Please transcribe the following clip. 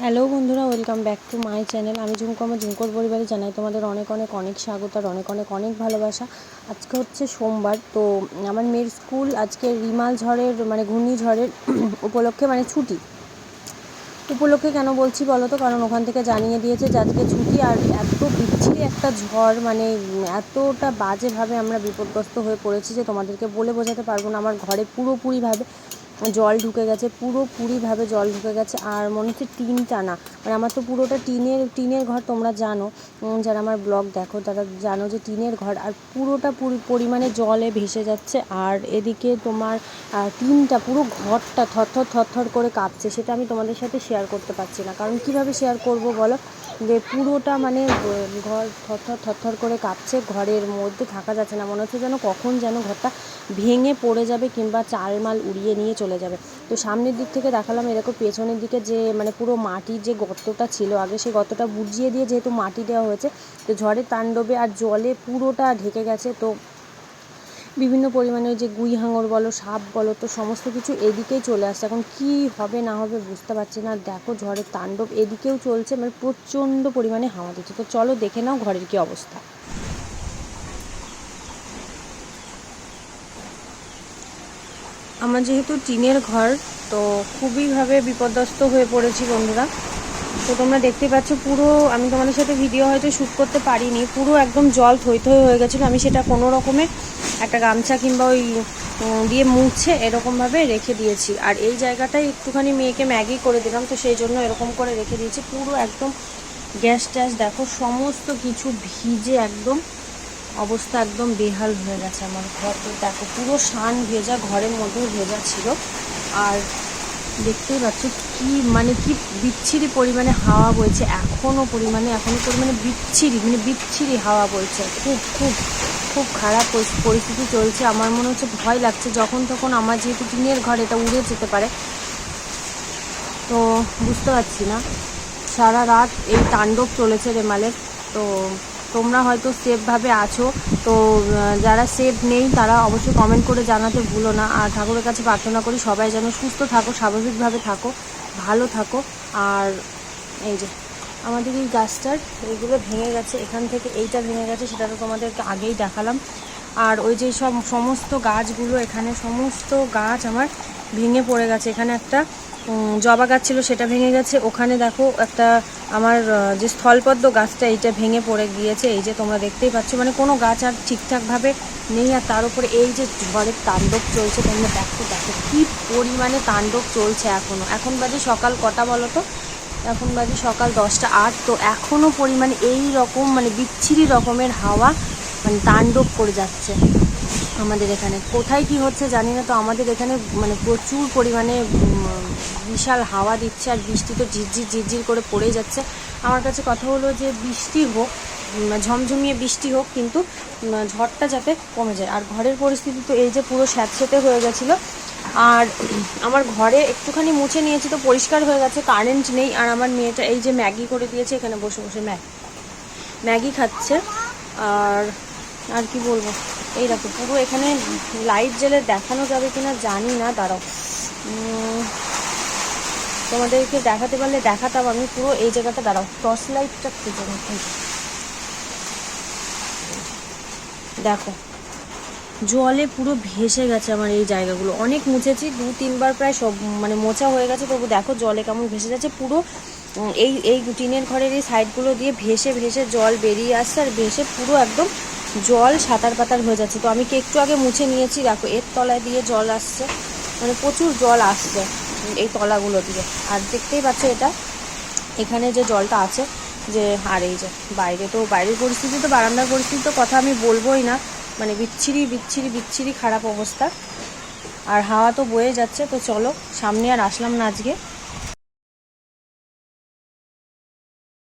Hello বন্ধুরা, welcome back to my channel. আমি ঝুমকো, আমার ঝুমকোর পরিবারে জানাই তোমাদের অনেক অনেক অনেক স্বাগত আর অনেক অনেক অনেক ভালোবাসা। আজকে হচ্ছে সোমবার, তো আমার মেয়ের স্কুল আজকে রিমাল ঝড়ের মানে ঘূর্ণিঝড়ের উপলক্ষে মানে ছুটি। উপলক্ষে কেন বলছি বলো তো? কারণ ওখান থেকে জানিয়ে দিয়েছে যে আজকে ছুটি আর এত বিচ্ছিরি একটা ঝড় মানে এতটা বাজেভাবে আমরা বিপদগ্রস্ত হয়ে পড়েছি যে তোমাদেরকে বলে বোঝাতে পারব না। আমার ঘরে পুরোপুরিভাবে জল ঢুকে গেছে পুরোপুরিভাবে জল ঢুকে গেছে, আর মনে হচ্ছে টিন টানা মানে আমার তো পুরোটা টিনের টিনের ঘর তোমরা জানো যারা আমার ব্লগ দেখো, তারা জানো যে টিনের ঘর, আর পুরোটা পুরি- পরিমাণে জলে ভেসে যাচ্ছে, আর এদিকে তোমার টিনটা পুরো ঘরটা থরথর থরথর করে কাঁপছে, সেটা আমি তোমাদের সাথে শেয়ার করতে পারছি না। কারণ কীভাবে শেয়ার করব বলো? যে পুরোটা মানে ঘর থরথর থরথর করে কাঁপছে, ঘরের মধ্যে থাকা যাচ্ছে না। মনে হচ্ছে যেন কখন যেন ঘরটা ভেঙে পড়ে যাবে, কিংবা চালমাল উড়িয়ে নিয়ে চলে যাবে। তো সামনের দিক থেকে দেখালাম এরকম পেছনের দিকে যে মানে পুরো মাটির যে গর্তটা ছিল, আগে সেই গর্তটা বুঝিয়ে দিয়ে যেহেতু মাটি দেওয়া হয়েছে, তো ঝড়ের তাণ্ডবে আর জলে পুরোটা ঢেকে গেছে। তো বিভিন্ন পরিমাণে যে গুই হাঙর বলো, সাপ বলো, তো সমস্ত কিছু এদিকেই চলে আসছে। এখন কি হবে, না হবে বুঝতে পারছি না। দেখো ঝড়ের তাণ্ডব এদিকেও চলছে মানে প্রচণ্ড পরিমাণে হাওয়া দিচ্ছে। তো চলো দেখে নাও ঘরের কি অবস্থা। আমার যেহেতু টিনের ঘর, তো খুবইভাবে বিপর্যস্ত হয়ে পড়েছি বন্ধুরা। তো তোমরা দেখতে পাচ্ছ পুরো, আমি তোমাদের সাথে ভিডিও হয়তো শ্যুট করতে পারিনি, পুরো একদম জল থই থই হয়ে গেছিল। আমি সেটা কোনো রকমে একটা গামছা কিংবা ওই দিয়ে মুছে এরকমভাবে রেখে দিয়েছি। আর এই জায়গাটায় একটুখানি মেয়েকে ম্যাগি করে দিলাম, তো সেই জন্য এরকম করে রেখে দিয়েছি। পুরো একদম গ্যাস ট্যাস, দেখো, সমস্ত কিছু ভিজে একদম অবস্থা একদম বেহাল হয়ে গেছে আমার ঘর। তো দেখো, পুরো শান ভেজা, ঘরের মধ্যেও ভেজা ছিল। আর দেখতেই পাচ্ছ কি মানে কি বিচ্ছিরি পরিমাণে হাওয়া বইছে। এখনও পরিমাণে এখনও পরিমাণে বিচ্ছিরি মানে বিচ্ছিরি হাওয়া বইছে। খুব খুব খুব খারাপ পরিস্থিতি চলছে। আমার মনে হচ্ছে ভয় লাগছে। যখন তখন আমার যেহেতু টিনের ঘর, এটা উড়ে যেতে পারে। তো বুঝতে পারছি না। সারা রাত এই তাণ্ডব চলেছে রেমালের তো তোমরা হয়তো সেফভাবে আছো, তো যারা সেফ নেই, তারা অবশ্যই কমেন্ট করে জানাতে ভুলো না। আর ঠাকুরের কাছে প্রার্থনা করি সবাই যেন সুস্থ থাকো, স্বাভাবিকভাবে থাকো, ভালো থাকো। আর এই যে, আমাদের এই গাছটার এইগুলো ভেঙে গেছে, এখান থেকে এইটা ভেঙে গেছে, সেটা তো তোমাদেরকে আগেই দেখালাম। আর ওই যে সব সমস্ত গাছগুলো, এখানে সমস্ত গাছ আমার ভেঙে পড়ে গেছে। এখানে একটা জবা গাছ ছিল, সেটা ভেঙে গেছে। ওখানে দেখো একটা আমার যে স্থলপদ্ম গাছটা, এইটা ভেঙে পড়ে গিয়েছে। এই যে তোমরা দেখতেই পাচ্ছ মানে কোনো গাছ আর ঠিকঠাকভাবে নেই। আর তার উপরে এই যে ঝড়ের তাণ্ডব চলছে, তোমরা দেখো দেখো কী পরিমাণে তাণ্ডব চলছে এখনও এখন বাজে সকাল কটা বলো তো? এখন বাজে সকাল দশটা আট। তো এখনও পরিমাণে এই রকম মানে বিচ্ছিরি রকমের হাওয়া মানে তাণ্ডব করে যাচ্ছে আমাদের এখানে। কোথায় কি হচ্ছে জানি না, তো আমাদের এখানে মানে প্রচুর পরিমাণে বিশাল হাওয়া দিচ্ছে আর বৃষ্টি তো ঝিরঝির ঝিরঝির করে পড়েই যাচ্ছে। আমার কাছে কথা হলো যে বৃষ্টি হোক ঝমঝমিয়ে বৃষ্টি হোক কিন্তু ঝড়টা যাতে কমে যায়। আর ঘরের পরিস্থিতি তো এই যে পুরো স্যাঁতসেঁতে হয়ে গেছিল। আর আমার ঘরে একটুখানি মুছে নিয়েছি তো পরিষ্কার হয়ে গেছে, কারেন্ট নেই। আর আমার মেয়েটা এই যে ম্যাগি করে দিয়েছে, এখানে বসে বসে ম্যাগি ম্যাগি খাচ্ছে। আর আর কি বলব? এই দেখো, পুরো এখানে লাইট জ্বেলে দেখানো যাবে কিনা জানি না, দাঁড়াও। তোমাদেরকে দেখাতে পারলে দেখাতাম আমি পুরো এই জায়গাটা, দাঁড়াও টর্চ লাইটটা খুঁজে দেখো, জলে পুরো ভেসে গেছে আমার এই জায়গাগুলো। অনেক মুছেছি, দু, তিনবার প্রায় সব মানে মোছা হয়ে গেছে, তবু দেখো জলে কেমন ভেসে যাচ্ছে। পুরো এই এই টিনের ঘরের এই সাইডগুলো দিয়ে ভেসে ভেসে জল বেরিয়ে আসছে, আর ভেসে পুরো একদম জল সাঁতার পাতার হয়ে যাচ্ছে। তো আমি একটু আগে মুছে নিয়েছি, দেখো, এর তলায় দিয়ে জল আসছে। মানে প্রচুর জল আসছে এই তলাগুলো দিয়ে। আর দেখতেই পাচ্ছ এটা, এখানে যে জলটা আছে, যে আর এই যে বাইরে তো বাইরের পরিস্থিতি তো বারান্দার পরিস্থিতি তো কথা আমি বলবোই না। মানে বিচ্ছিরি বিচ্ছিরি বিচ্ছিরি খারাপ অবস্থা। আর হাওয়া তো বয়ে যাচ্ছে, তো চলো সামনে আর আসলাম না আজকে।